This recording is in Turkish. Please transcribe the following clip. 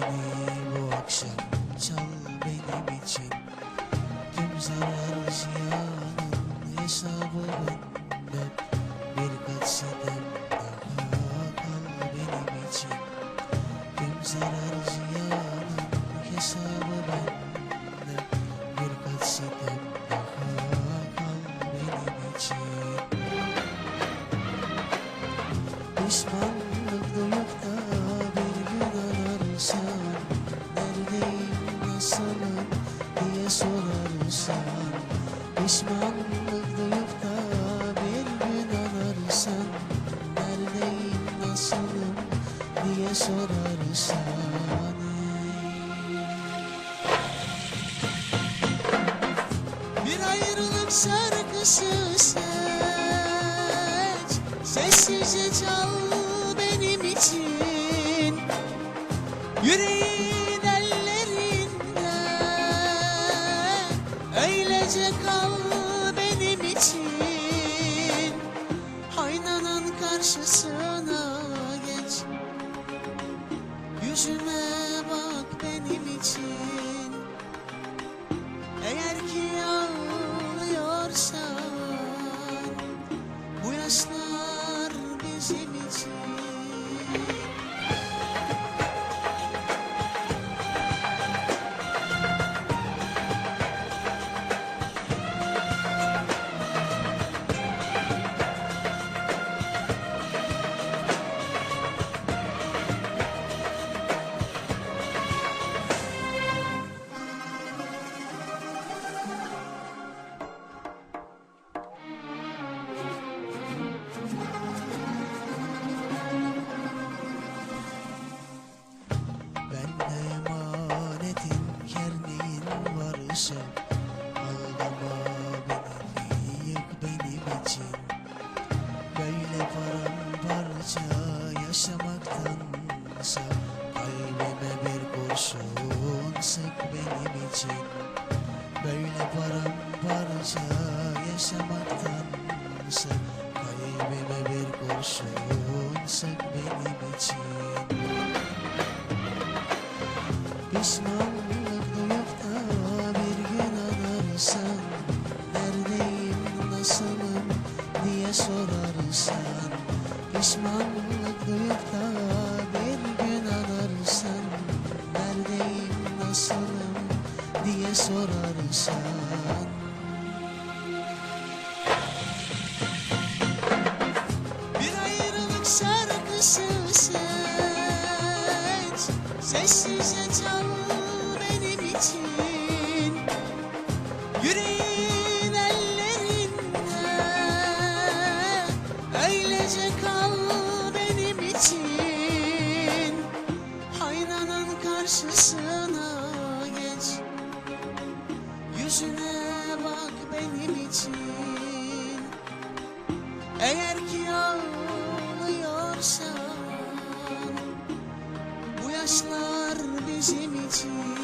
seni bu akşam Çal benim için Tüm zarar ziyanın hesabı benden Bir kat sedem daha kal benim için Tüm zarar ziyanın hesabı benden Bir kat sedem sorarsan Bir ayrılık şarkısı seç. Sessizce çal benim için. Yüreğin ellerinde Öylece kal benim için. Aynanın karşısına bizim varsa Aldama beni yık benim için. Böyle paramparça yaşamaktansa Kalbime bir kurşun sık benim için. Böyle paramparça yaşamaktansa Kalbime bir kurşun sık benim için. Pişmanlık Da bir gün ararsan Neredeyim, nasılım? diye sorarsan. Bir ayrılık şarkısı seç Sessizce çal benim için. Yüreğin ellerinde Öylece kal Yüzüne bak benim için. Eğer ki ağlıyorsan Bu yaşlar bizim için